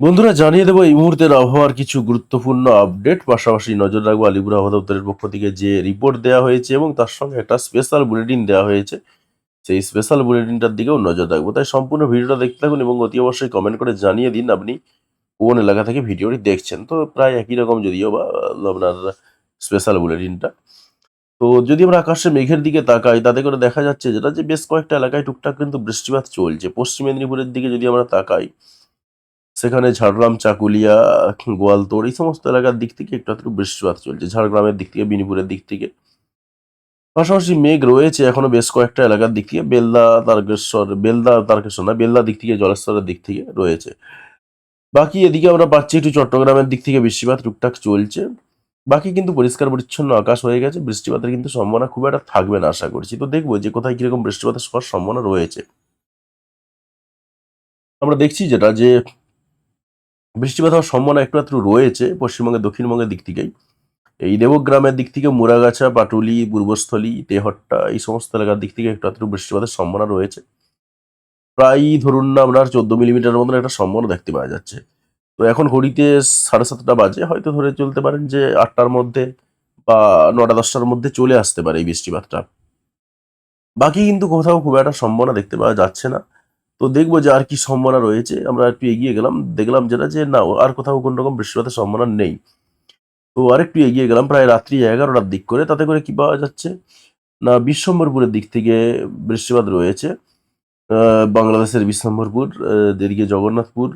বন্ধুরা, জানিয়ে দেবো, এই মুহূর্তের আবহাওয়ার কিছু গুরুত্বপূর্ণ আপডেট। পাশাপাশি নজর রাখব, আলিপুর আবহাওয়া দপ্তরের পক্ষ থেকে যে রিপোর্ট দেওয়া হয়েছে এবং তার সঙ্গে একটা স্পেশাল বুলেটিন দেওয়া হয়েছে। সেই স্পেশাল বুলেটিনটার দিকেও নজর রাখব। তাই সম্পূর্ণ ভিডিওটা দেখতে থাকুন এবং অতি অবশ্যই কমেন্ট করে জানিয়ে দিন আপনি কোন এলাকা থেকে ভিডিওটি দেখছেন। তো প্রায় একই রকম যদিও বা আপনার স্পেশাল বুলেটিনটা তো যদি আমরা আকাশে মেঘের দিকে তাকাই, তাতে করে দেখা যাচ্ছে যেটা যে বেশ কয়েকটা এলাকায় টুকটাক কিন্তু বৃষ্টিপাত চলছে। পশ্চিম মেদিনীপুরের দিকে যদি আমরা তাকাই সেখানে ঝাড়গ্রাম, চাকুলিয়া, গোয়ালতোড়, এই সমস্ত এলাকার দিক থেকে একটু একটু বৃষ্টিপাত চলছে। ঝাড়গ্রামের দিক থেকে, বিনিপুরের দিক থেকে। পাশাপাশি মেঘ রয়েছে এখনও বেশ কয়েকটা এলাকার দিক থেকে। বেলদা, তারকেশ্বর বেলদা, তারকেশ্বর না বেলদা দিক থেকে, জলেশ্বরের দিক থেকে রয়েছে। বাকি এদিকে আমরা পাচ্ছি একটু চট্টগ্রামের দিক থেকে বৃষ্টিপাত টুকটাক চলছে। বাকি কিন্তু পরিষ্কার পরিচ্ছন্ন আকাশ হয়ে গেছে। বৃষ্টিপাতের কিন্তু সম্ভাবনা খুব একটা থাকবে না, আশা করছি। তো দেখব যে কোথায় কীরকম বৃষ্টিপাতের হওয়ার সম্ভাবনা রয়েছে। আমরা দেখছি যেটা যে বৃষ্টিপাত হওয়ার সম্ভাবনা একটু রয়েছে পশ্চিমবঙ্গের, দক্ষিণবঙ্গের দিক থেকেই। এই দেবগ্রামের দিক থেকে মুরাগাছা, পাটুলি, পূর্বস্থলী, তেহট্টা এই সমস্ত এলাকার দিক থেকে একটু একটু বৃষ্টিপাতের সম্ভাবনা রয়েছে। প্রায় ধরুন না আপনার চোদ্দ মিলিমিটার মতন একটা সম্ভাবনা দেখতে পাওয়া যাচ্ছে। তো এখন ঘড়িতে সাড়ে সাতটা বাজে, হয়তো ধরে চলতে পারেন যে আটটার মধ্যে বা নটা দশটার মধ্যে চলে আসতে পারে এই বৃষ্টিপাতটা। বাকি কিন্তু কোথাও খুব একটা সম্ভাবনা দেখতে পাওয়া যাচ্ছে না। তো দেখব যে আর কি সম্ভাবনা রয়েছে। আমরা একটু এগিয়ে গেলাম, দেখলাম যেটা যে না, আর কোথাও কোনো রকম বৃষ্টিপাতের সম্ভাবনা নেই। তো আরেকটু এগিয়ে গেলাম, প্রায় রাত্রি এগারোটার দিক করে। তাতে করে কি পাওয়া যাচ্ছে? না বিশ্বম্বরপুরের দিক থেকে বৃষ্টিপাত রয়েছে। বাংলাদেশের বিশ্বম্বরপুর এদিকে জগন্নাথপুর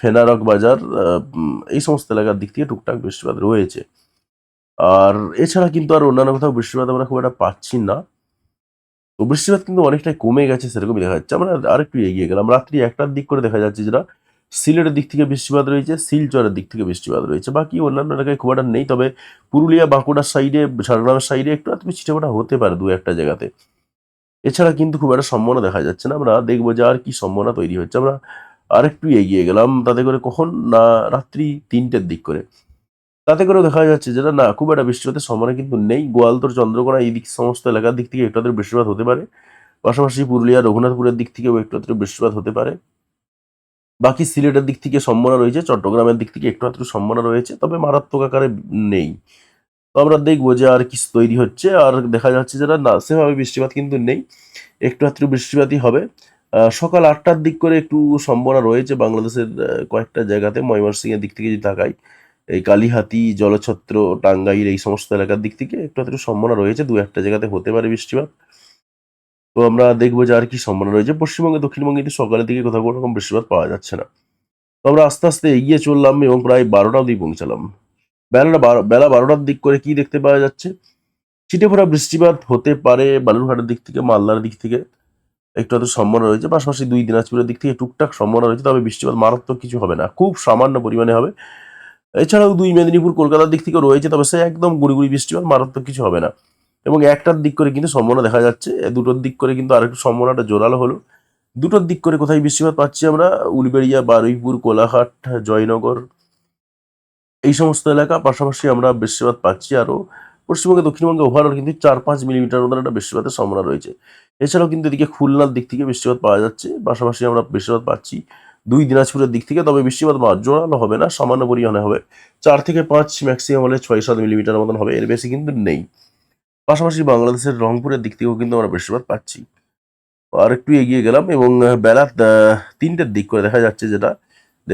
ফেনারক বাজার এই সমস্ত এলাকার দিক থেকে টুকটাক বৃষ্টিপাত রয়েছে। আর এছাড়া কিন্তু আর অন্যান্য কোথাও বৃষ্টিপাত আমরা খুব একটা পাচ্ছি না। তো বৃষ্টিপাত কিন্তু অনেকটাই কমে গেছে, সেরকমই দেখা যাচ্ছে। আমরা আরেকটু এগিয়ে গেলাম। রাত্রি একটার দিক করে দেখা যাচ্ছে যেটা সিলেটের দিক থেকে বৃষ্টিপাত রয়েছে, শিলচরের দিক থেকে বৃষ্টিপাত রয়েছে। বাকি অন্যান্য এলাকায় খুব একটা নেই, তবে পুরুলিয়া, বাঁকুড়ার সাইডে ঝাড়গ্রামের সাইডে একটু একটু ছিটেফোঁটা হতে পারে দু একটা জায়গাতে। এছাড়া কিন্তু খুব একটা সম্ভাবনা দেখা যাচ্ছে না। আমরা দেখব যে আর কি সম্ভাবনা তৈরি হচ্ছে। আমরা আরেকটু এগিয়ে গেলাম, তাতে করে কখন? না, রাত্রি তিনটের দিক করে। তাতে করে দেখা যাচ্ছে যেটা না খুব একটা বৃষ্টিপাতের সম্ভাবনা কিন্তু নেই। গোয়ালতোর, চন্দ্রকোনা এই দিক সমস্ত এলাকার দিক থেকে একটু আধটু বৃষ্টিপাত হতে পারে। পাশাপাশি পুরুলিয়া, রঘুনাথপুরের দিক থেকেও একটু আধটু বৃষ্টিপাত হতে পারে। বাকি সিলেটের দিক থেকে সম্ভাবনা রয়েছে, চট্টগ্রামের দিক থেকে একটু আধটু সম্ভাবনা রয়েছে, তবে মারাত্মক আকারে নেই। তো আমরা দেখব যে আর কিছু তৈরি হচ্ছে, আর দেখা যাচ্ছে যেটা না সেভাবে বৃষ্টিপাত কিন্তু নেই। একটু আধটু বৃষ্টিপাতই হবে। সকাল আটটার দিক করে একটু সম্ভাবনা রয়েছে বাংলাদেশের কয়েকটা জায়গাতে। ময়মনসিংহের দিক থেকে যদি তাকাই এই কালীহাতি, জলছত্র, টাঙ্গাইল এই সমস্ত এলাকার দিক থেকে একটু আধটু সম্ভাবনা রয়েছে। দু একটা জায়গাতে হতে পারে বৃষ্টিপাত। তো আমরা দেখব যে আর কি সম্ভাবনা রয়েছে। পশ্চিমবঙ্গে, দক্ষিণবঙ্গে কিন্তু সকালের দিকে কোথাও কোনো রকম বৃষ্টিপাত পাওয়া যাচ্ছে না। তো আমরা আস্তে আস্তে এগিয়ে চললাম এবং প্রায় বারোটা অবধি পৌঁছালাম। বেলাটা বারো, বেলা বারোটার দিক করে কি দেখতে পাওয়া যাচ্ছে? ছিটে ফোটা বৃষ্টিপাত হতে পারে বালুরঘাটের দিক থেকে, মালদার দিক থেকে। একটু হয়তো সম্ভাবনা রয়েছে। পাশাপাশি দুই দিনাজপুরের দিক থেকে টুকটাক সম্ভাবনা রয়েছে। তবে বৃষ্টিপাত মারাত্মক কিছু হবে না। খুব সামান্য পরিমাণে হবে। এছাড়াও দুই মেদিনীপুর, কলকাতার দিক থেকে রয়েছে, তবে সে একদম গুড়ি বৃষ্টিপাত, মারাত্মক কিছু হবে না। এবং একটার দিক করে কিন্তু সম্ভাবনা দেখা যাচ্ছে দুটোর দিক করে কিন্তু আরেকটু সম্ভাবনাটা জোরালো হলো। দুটোর দিক করে কোথায় বৃষ্টিপাত পাচ্ছি আমরা? উলবেড়িয়া, বারুইপুর, কোলাঘাট, জয়নগর, এই সমস্ত এলাকা। পাশাপাশি আমরা বৃষ্টিপাত পাচ্ছি আরও। পশ্চিমবঙ্গে, দক্ষিণবঙ্গে ওভারঅল কিন্তু চার পাঁচ মিলিমিটার মতন একটা বৃষ্টিপাতের সম্ভাবনা রয়েছে। এছাড়াও কিন্তু এদিকে খুলনার দিক থেকে বৃষ্টিপাত পাওয়া যাচ্ছে। পাশাপাশি আমরা বৃষ্টিপাত পাচ্ছি দুই দিনাজপুরের দিক থেকে, তবে বৃষ্টিপাত মা- জোরালো হবে না, সামান্য পরিমাণে হবে। চার থেকে পাঁচ ম্যাক্সিমাম হলে ছয় সাত মিলিমিটার মতন হবে, এর বেশি কিন্তু নেই। পাশাপাশি বাংলাদেশের রংপুরের দিক থেকেও কিন্তু আমরা বৃষ্টিপাত পাচ্ছি। আর একটু এগিয়ে গেলাম এবং বেলা তিনটের দিক করে দেখা যাচ্ছে যেটা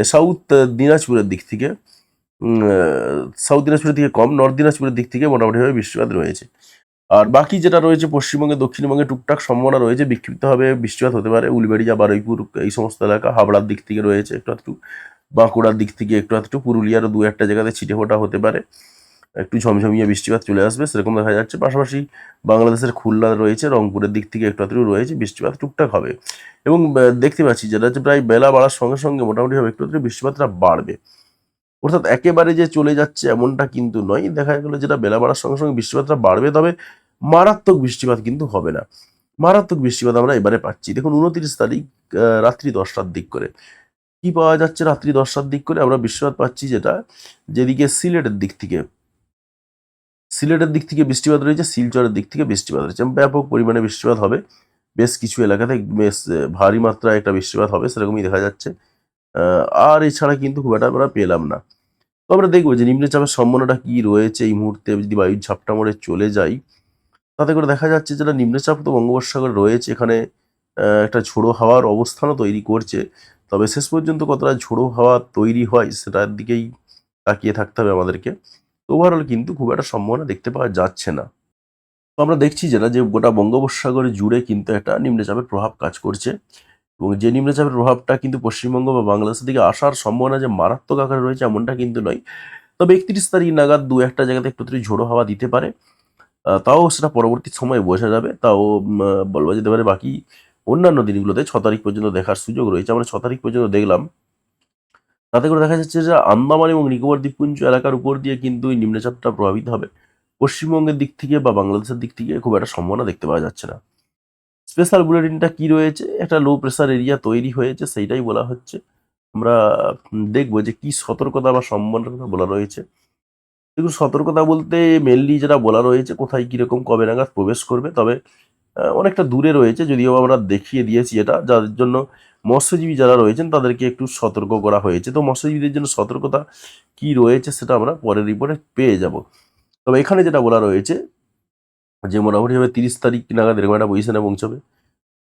সাউথ দিনাজপুরের দিক থেকে সাউথ দিনাজপুরের দিকে কম নর্থ দিনাজপুরের দিক থেকে মোটামুটিভাবে বৃষ্টিপাত রয়েছে। আর বাকি যেটা রয়েছে পশ্চিমবঙ্গে, দক্ষিণবঙ্গে টুকটাক সম্ভাবনা রয়েছে বিক্ষিপ্তভাবে বৃষ্টিপাত হতে পারে। উলবেড়িয়া বারুইপুর, এই সমস্ত এলাকা হাবড়ার দিক থেকে রয়েছে একটু আধটু, বাঁকুড়ার দিক থেকে একটু আধটু পুরুলিয়ারও দু একটা জায়গাতে ছিটে ফোটা হতে পারে। একটু ঝমঝমিয়ে বৃষ্টিপাত চলে আসবে, সেরকম দেখা যাচ্ছে। পাশাপাশি বাংলাদেশের খুলনা রয়েছে, রংপুরের দিক থেকে একটু একটু রয়েছে, বৃষ্টিপাত টুকটাক হবে। এবং দেখতে পাচ্ছি যেটা হচ্ছে প্রায় বেলা বাড়ার সঙ্গে সঙ্গে মোটামুটি হবে একটু আধটু বৃষ্টিপাতটা বাড়বে। অর্থাৎ একেবারে যে চলে যাচ্ছে এমনটা কিন্তু নয়। দেখা গেল যেটা বেলা বাড়ার সঙ্গে সঙ্গে বৃষ্টিপাতটা বাড়বে, তবে মারাত্মক বৃষ্টিপাত কিন্তু হবে না। মারাত্মক বৃষ্টিপাত আমরা এবারে পাচ্ছি। দেখুন, উনত্রিশ তারিখ রাত্রি দশটার দিক করে। কি পাওয়া যাচ্ছে রাত্রি দশটার দিক করে? আমরা বৃষ্টিপাত পাচ্ছি যেটা, যেদিকে সিলেটের দিক থেকে, সিলেটের দিক থেকে বৃষ্টিপাত রয়েছে, শিলচরের দিক থেকে বৃষ্টিপাত রয়েছে। ব্যাপক পরিমাণে বৃষ্টিপাত হবে। বেশ কিছু এলাকাতে বেশ ভারী মাত্রায় একটা বৃষ্টিপাত হবে, সেরকমই দেখা যাচ্ছে। আর এছাড়া কিন্তু খুব একটা আমরা পেলাম না। তো আমরা দেখব যে নিম্নচাপের সম্ভাবনাটা কি রয়েছে এই মুহূর্তে। যদি বায়ুর ঝাপটা মোড়ে চলে যাই তাতে করে দেখা যাচ্ছে যেটা নিম্নচাপ তো বঙ্গোপসাগর রয়েছে, এখানে একটা ঝোড়ো হাওয়ার অবস্থানও তৈরি করছে। তবে শেষ পর্যন্ত কতটা ঝোড়ো হাওয়া তৈরি হয় সেটার দিকেই তাকিয়ে থাকতে হবে আমাদেরকে। ওভারঅল কিন্তু খুব একটা সম্ভাবনা দেখতে পাওয়া যাচ্ছে না। তো আমরা দেখছি যেটা যে গোটা বঙ্গোপসাগর জুড়ে কিন্তু একটা নিম্নচাপের প্রভাব কাজ করছে। এবং যে নিম্নচাপের প্রভাবটা কিন্তু পশ্চিমবঙ্গ বা বাংলাদেশের দিকে আসার সম্ভাবনা যে মারাত্মক আকারে রয়েছে, এমনটা কিন্তু নয়। তবে একত্রিশ তারিখ নাগাদ দু একটা জায়গাতে একটু ঝোড়ো হাওয়া দিতে পারে তাও সেটা পরবর্তী সময়ে বোঝা যাবে। তাও উম, বলা যেতে পারে বাকি অন্যান্য দিনগুলোতে ছ তারিখ পর্যন্ত দেখার সুযোগ রয়েছে। আমরা ছ তারিখ পর্যন্ত দেখলাম। তাতে করে দেখা যাচ্ছে যে আন্দামান এবং নিকোবর দ্বীপপুঞ্জ এলাকার উপর দিয়ে কিন্তু এই নিম্নচাপটা প্রভাবিত হবে। পশ্চিমবঙ্গের দিক থেকে বা বাংলাদেশের দিক থেকে খুব একটা সম্ভাবনা দেখতে পাওয়া যাচ্ছে না। স্পেশাল বুলেটিনটা কি রয়েছে? একটা লো প্রেশার এরিয়া তৈরি হয়েছে সেইটাই বলা হচ্ছে। আমরা দেখব যে কি সতর্কতা বা সম্ভাবনার কথা বলা রয়েছে। দেখুন সতর্কতা বলতে মেনলি যেটা বলা রয়েছে, কোথায় কীরকম কবে নাগাদ প্রবেশ করবে, তবে অনেকটা দূরে রয়েছে, যদিও আমরা দেখিয়ে দিয়েছি এটা, যার জন্য মৎস্যজীবী যারা রয়েছেন তাদেরকে একটু সতর্ক করা হয়েছে। তো মৎস্যজীবীদের জন্য সতর্কতা কি রয়েছে সেটা আমরা পরের রিপোর্টে পেয়ে যাব। তবে এখানে যেটা বলা রয়েছে, যে মোটামুটিভাবে তিরিশ তারিখ নাগাদ এরকম একটা পজিশনে পৌঁছবে।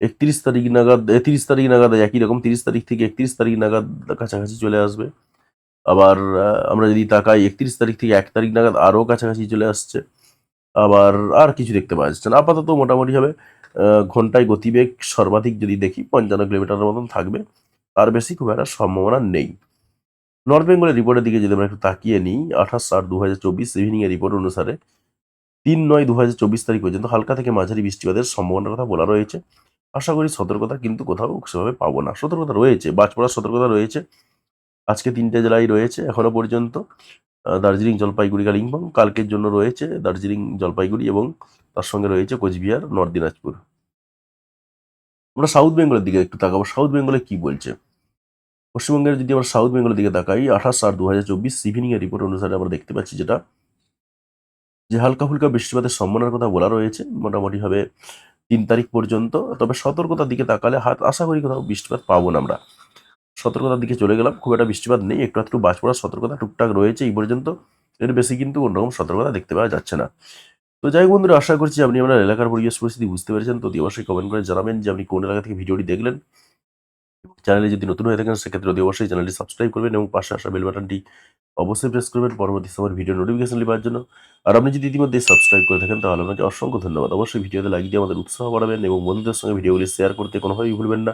একত্রিশ তারিখ নাগাদ তিরিশ তারিখ নাগাদ একই রকম, তিরিশ তারিখ থেকে একত্রিশ তারিখ নাগাদ কাছাকাছি চলে আসবে। আবার আমরা যদি তাকাই, একত্রিশ তারিখ থেকে এক তারিখ নাগাদ আরও কাছাকাছি চলে আসছে। আবার আর কিছু দেখতে পাওয়া যাচ্ছে না। আপাতত মোটামুটিভাবে ঘন্টায় গতিবেগ সর্বাধিক যদি দেখি, পঞ্চান্ন কিলোমিটারের মতন থাকবে। তার বেশি খুব একটা সম্ভাবনা নেই। নর্থ বেঙ্গলের রিপোর্টের দিকে যদি আমরা একটু তাকিয়ে নিই, আঠাশ আট দু হাজার চব্বিশ ইভিনিং এর রিপোর্ট অনুসারে তিন নয় দু হাজার চব্বিশ তারিখ পর্যন্ত হালকা থেকে মাঝারি বৃষ্টিপাতের সম্ভাবনার কথা বলা রয়েছে। আশা করি সতর্কতা কিন্তু কোথাও সেভাবে পাবো না। সতর্কতা রয়েছে বাজ পড়ার সতর্কতা রয়েছে। আজকে তিনটে জেলায় রয়েছে এখনও পর্যন্ত। দার্জিলিং, জলপাইগুড়ি, কালিম্পং। কালকের জন্য রয়েছে দার্জিলিং, জলপাইগুড়ি এবং তার সঙ্গে রয়েছে কোচবিহার, নর্থ দিনাজপুর। আমরা সাউথ বেঙ্গলের দিকে একটু তাকাবো। সাউথ বেঙ্গলে কি বলছে? পশ্চিমবঙ্গের যদি আমরা সাউথ বেঙ্গলের দিকে তাকাই, আঠাশ আট দু হাজার চব্বিশ ইভিনিং এর রিপোর্ট অনুসারে আমরা দেখতে পাচ্ছি যেটা, যে হালকা ফুলকা বৃষ্টিপাতের সম্ভাবনার কথা বলা রয়েছে মোটামুটিভাবে তিন তারিখ পর্যন্ত। তবে সতর্কতার দিকে তাকালে হাত, আশা করি কোথাও বৃষ্টিপাত পাবো না আমরা। সতর্কতার দিকে চলে গেলাম। খুব একটা বৃষ্টিপাত নেই, একটু একটু বাজ পড়ার সতর্কতা টুকটাক রয়েছে এই পর্যন্ত। এর বেশি কিন্তু কোনোরকম সতর্কতা দেখতে পাওয়া যাচ্ছে না। তো যাই বন্ধুরা, আশা করছি আপনি আপনার এলাকার পরিবেশ পরিস্থিতি বুঝতে পেরেছেন। তো অবশ্যই কমেন্ট করে জানাবেন যে আপনি কোন এলাকা থেকে ভিডিওটি দেখলেন। চ্যানেলে যদি নতুন হয়ে থাকেন, সেক্ষেত্রে অতি অবশ্যই চ্যানেলটি সাবস্ক্রাইব করবেন এবং পাশে আসা বেল বাটনটি অবশ্যই প্রেস করবেন পরবর্তী সময়ের ভিডিও নোটিফিকেশন পাওয়ার জন্য। আর আপনি যদি ইতিমধ্যে সাবস্ক্রাইব করে থাকেন, তাহলে আপনাকে অসংখ্য ধন্যবাদ। অবশ্যই ভিডিওতে লাইক দিয়ে আমাদের উৎসাহ বাড়াবেন এবং বন্ধুদের সঙ্গে ভিডিওগুলি শেয়ার করতে কোনোভাবেই ভুলবেন না।